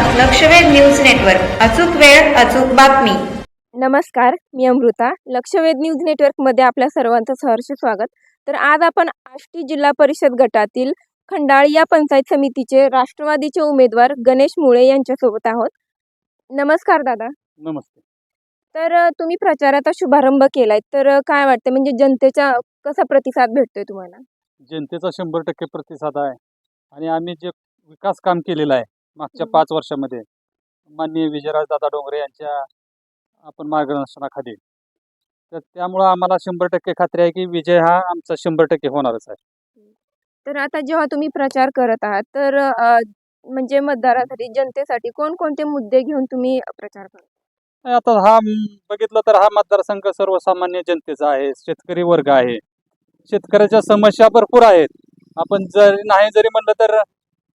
लक्षवेध news network. अचूक वेळ अचूक बातमी. नमस्कार मी अमृता. लक्षवेध न्यूज नेटवर्कमध्ये आपल्या सर्वांचं सहर्ष स्वागत. तर आज आपण आष्टी जिल्हा परिषद गटातील खंडाळी या पंचायत समितीचे राष्ट्रवादीचे उमेदवार गणेश मुळे यांच्यासोबत आहोत. नमस्कार दादा. नमस्ते. तर तुम्ही प्रचाराचा शुभारंभ केलाय. तर काय वाटतं म्हणजे जनतेचा कसा प्रतिसाद भेटतोय तुम्हाला? जनतेचा शंभर टक्के प्रतिसाद आहे. आणि आम्ही जे विकास काम केलेलं आहे मागच्या. पाच वर्षामध्ये. माननीय विजयराज दादा डोंगरे यांच्या आपण मार्गदर्शनाखाली. तर त्यामुळं आम्हाला शंभर टक्के खात्री आहे की विजय हा आमचा शंभर टक्के होणारच आहे. तर आता जेव्हा तुम्ही प्रचार करत आहात तर अ, म्हणजे मतदारासाठी जनतेसाठी कोणकोणते मुद्दे घेऊन तुम्ही प्रचार करता? आणि आता हा म, बघितलं तर हा मतदारसंघ सर्वसामान्य जनतेचा आहे शेतकरी वर्ग आहे. शेतकऱ्याच्या समस्या भरपूर आहेत. आपण जरी नाही जरी म्हणलं तर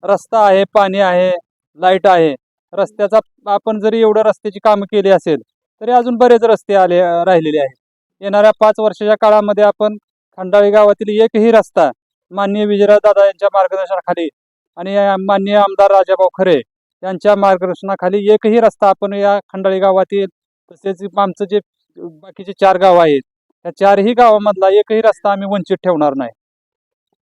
रस्ता आहे पाणी आहे लाइट आहे. रस्त्याचा आपण जरी एवढं रस्त्याची कामं केली असेल तरी अजून बरेच रस्ते आले राहिलेले आहेत. येणाऱ्या पाच वर्षाच्या काळामध्ये आपण खंडाळी गावातील एकही रस्ता माननीय विजयराज दादा यांच्या मार्गदर्शनाखाली आणि या माननीय आमदार राजाभाऊ खरे यांच्या मार्गदर्शनाखाली एकही रस्ता आपण या खंडाळी गावातील तसेच आमचं जे बाकीचे चार गाव आहेत त्या चारही गावामधला एकही रस्ता आम्ही वंचित ठेवणार नाही.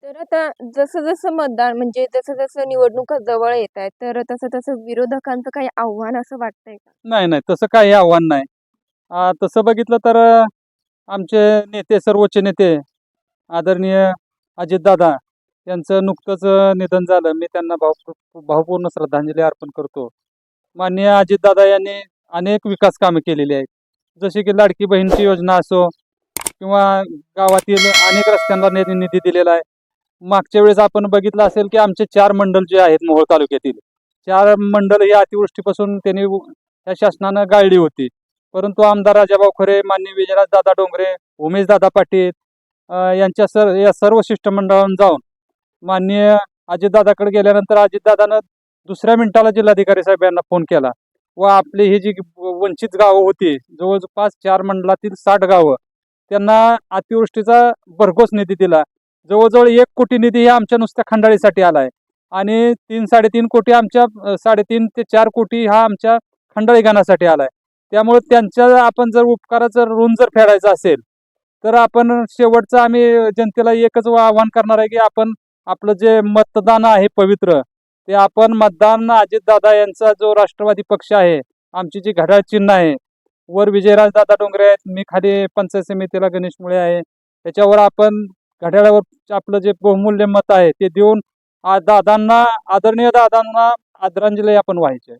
तर आता जसं जसं मतदान म्हणजे जसं जसं निवडणुका जवळ येत आहेत तर तसं तसं विरोधकांचं काही आव्हान असं वाटतंय का? नाही नाही तसं काही आव्हान नाही. आ, तसं बघितलं तर अ, आमचे नेते सर्वोच्च नेते आदरणीय अजितदादा यांचं नुकतंच अ, निधन झालं. मी त्यांना भाव भावपूर्ण श्रद्धांजली अर्पण करतो. माननीय अजितदादा यांनी अनेक विकास कामे केलेली आहेत. जसे की लाडकी बहीणची योजना असो किंवा गावातील अनेक रस्त्यांना निधी दिलेला आहे. मागच्या वेळेस आपण बघितलं असेल की आमचे चार मंडल जे आहेत मोहोळ तालुक्यातील चार मंडल ही अतिवृष्टीपासून त्यांनी त्या शासनानं गाळली होती. परंतु आमदार राजाभाऊ खरे माननीय विजयराज दादा डोंगरे उमेश दादा पाटील यांच्या सर या सर्व शिष्टमंडळानं जाऊन माननीय अजितदादाकडे गेल्यानंतर अजितदादानं दुसऱ्या मिनिटाला जिल्हाधिकारी साहेब यांना फोन केला व आपली ही जी वंचित गावं होती जवळपास चार मंडळातील साठ गावं त्यांना अतिवृष्टीचा भरघोस निधी दिला. जवळजवळ एक कोटी निधी हे आमच्या नुसत्या खंडाळीसाठी आला आहे आणि तीन साडेतीन कोटी आमच्या साडेतीन ते चार कोटी हा आमच्या खंडाळी गाण्यासाठी आला आहे त्यामुळे त्यांच्या आपण जर उपकाराचं ऋण जर फेडायचं असेल तर आपण शेवटचं आम्ही जनतेला एकच आवाहन करणार आहे की आपण आपलं जे मतदान आहे पवित्र ते आपण मतदान अजितदादा यांचा जो राष्ट्रवादी पक्ष आहे आमची जी घड्याळ चिन्ह आहे वर विजयराज दादा डोंगरे आहेत मी खाली पंचायत समितीला गणेश मुळे आहे त्याच्यावर आपण घड्याळावर आपलं जे बहुमूल्य मत आहे ते देऊन दादांना आदरणीय दादांना आदरांजली आपण व्हायची.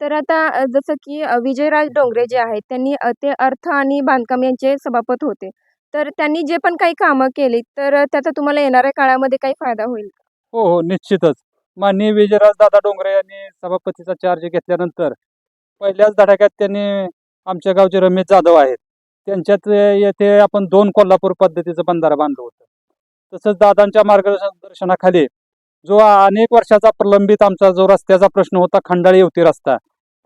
तर आता जसं की विजयराज डोंगरे जे आहेत त्यांनी ते अर्थ आणि बांधकाम यांचे सभापत होते तर त्यांनी जे पण काही कामं केली तर त्याचा तुम्हाला येणाऱ्या काळामध्ये काही फायदा होईल? हो हो निश्चितच माननीय विजयराज दादा डोंगरे यांनी सभापतीचा चार्ज घेतल्यानंतर पहिल्याच धडाक्यात त्यांनी आमच्या गावचे रमेश जाधव आहेत त्यांच्यात येथे आपण दोन कोल्हापूर पद्धतीचं बंधारा बांधलं होतं. तसंच दादांच्या मार्गदर्शनाखाली जो अनेक वर्षाचा प्रलंबित आमचा जो रस्त्याचा प्रश्न होता खंडाळी होती रस्ता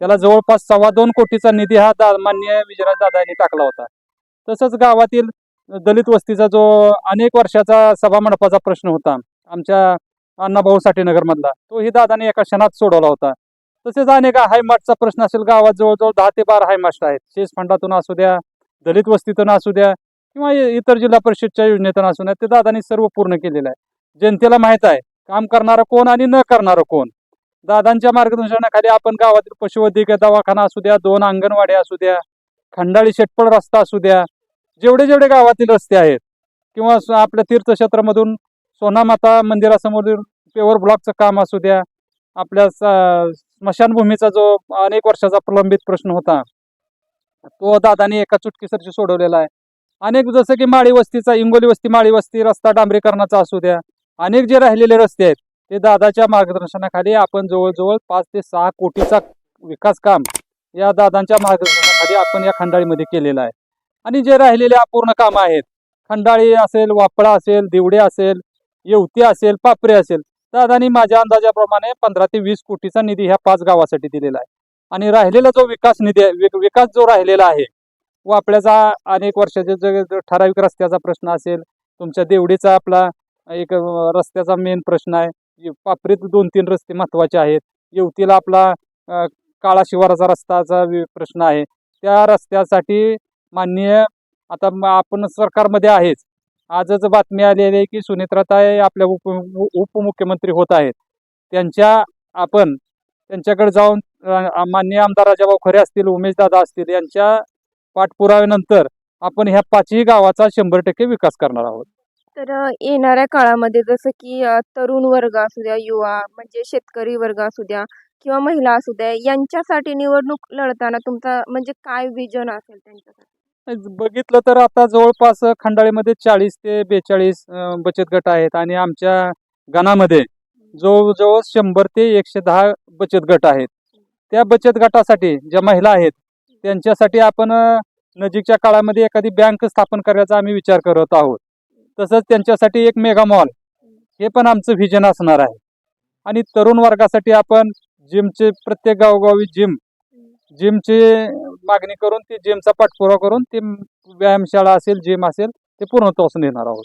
त्याला जवळपास सव्वा दोन कोटीचा निधी हा दा मान्य विजयराज दादांनी यांनी टाकला होता. तसंच गावातील दलित वस्तीचा जो अनेक वर्षाचा सभामंडपाचा प्रश्न होता आमच्या अण्णाभाऊ साठेनगरमधला तोही दादाने एका क्षणात सोडवला होता. तसेच अनेक हायमास्टचा प्रश्न असेल गावात जवळजवळ दहा ते बारा हायमास्ट आहेत. शेष फंडातून असू द्या दलित वस्तीतून असू द्या किंवा इतर जिल्हा परिषदच्या योजनेतून असू द्या ते दादानी सर्व पूर्ण केलेलं आहे. जनतेला माहीत आहे काम करणारं कोण आणि न करणारं कोण? दादांच्या मार्गदर्शनाखाली आपण गावातील पशुवैद्यकीय दवाखाना असू द्या दोन अंगणवाड्या असू द्या खंडाळी शेटपळ रस्ता असू द्या जेवढे जेवढे गावातील रस्ते आहेत किंवा आपल्या तीर्थक्षेत्रामधून सोनामाता मंदिरासमोरील पेवर ब्लॉकचं काम असू द्या आपल्या स्मशानभूमीचा जो अनेक वर्षाचा प्रलंबित प्रश्न होता तो दादाने एका चुटकीसरशी सोडवलेला आहे. अनेक जसं की माळी वस्तीचा इंगोली वस्ती माळी वस्ती रस्ता डांबरीकरणाचा असू द्या. अनेक जे राहिलेले रस्ते आहेत ते दादाच्या मार्गदर्शनाखाली आपण जवळजवळ पाच ते सहा कोटीचा विकास काम या दादांच्या मार्गदर्शनाखाली आपण या खंडाळीमध्ये केलेलं आहे. आणि जे राहिलेले अपूर्ण कामं आहेत खंडाळी असेल वापळा असेल दिवडे असेल येवती असेल पापरे असेल दादानी माझ्या अंदाजाप्रमाणे पंधरा ते वीस कोटीचा निधी ह्या पाच गावासाठी दिलेला आहे. आणि राहिलेला जो विकास निधी आहे विकास जो राहिलेला आहे वापल्याचा अनेक वर्षाचे जो ठराविक रस्त्याचा प्रश्न असेल तुमच्या देवडीचा आपला एक रस्त्याचा मेन प्रश्न आहे पापरीत दोन तीन रस्ते महत्त्वाचे आहेत येवतीला आपला काळा शिवाराचा रस्ताचा प्रश्न आहे त्या रस्त्यासाठी माननीय आता आपण सरकारमध्ये आहेच आजच बातमी आलेली आहे की सुनेत्राताई आपल्या उप उपमुख्यमंत्री होत आहेत त्यांच्या आपण त्यांच्याकडे जाऊन अ, माननीय आमदार राजाभाऊ खरे असतील उमेशदादा असतील यांच्या पाठपुराव्यानंतर आपण ह्या पाचही गावाचा शंभर टक्के विकास करणार आहोत. तर येणाऱ्या काळामध्ये जसं की तरुण वर्ग असू द्या युवा म्हणजे शेतकरी वर्ग असू द्या किंवा महिला असू द्या यांच्यासाठी निवडणूक लढताना तुमचा म्हणजे काय विजन असेल त्यांच्यासाठी? बघितलं तर आता जवळपास खंडाळीमध्ये चाळीस ते बेचाळीस बचत गट आहेत आणि आमच्या गणामध्ये जवळजवळ शंभर ते एकशे दहा बचत गट आहेत. त्या बचत गटासाठी ज्या महिला आहेत त्यांच्यासाठी आपण नजीकच्या काळामध्ये एखादी बँक स्थापन करायचा आम्ही विचार करत आहोत. तसंच त्यांच्यासाठी एक मेगा मॉल हे पण आमचं व्हिजन असणार आहे. आणि तरुण वर्गासाठी आपण जिमचे प्रत्येक गावोगावी जिम जिमची मागणी करून ती जिमचा पाठपुरावा करून ती व्यायामशाळा असेल जिम असेल ते पूर्णत्वास नेणार आहोत.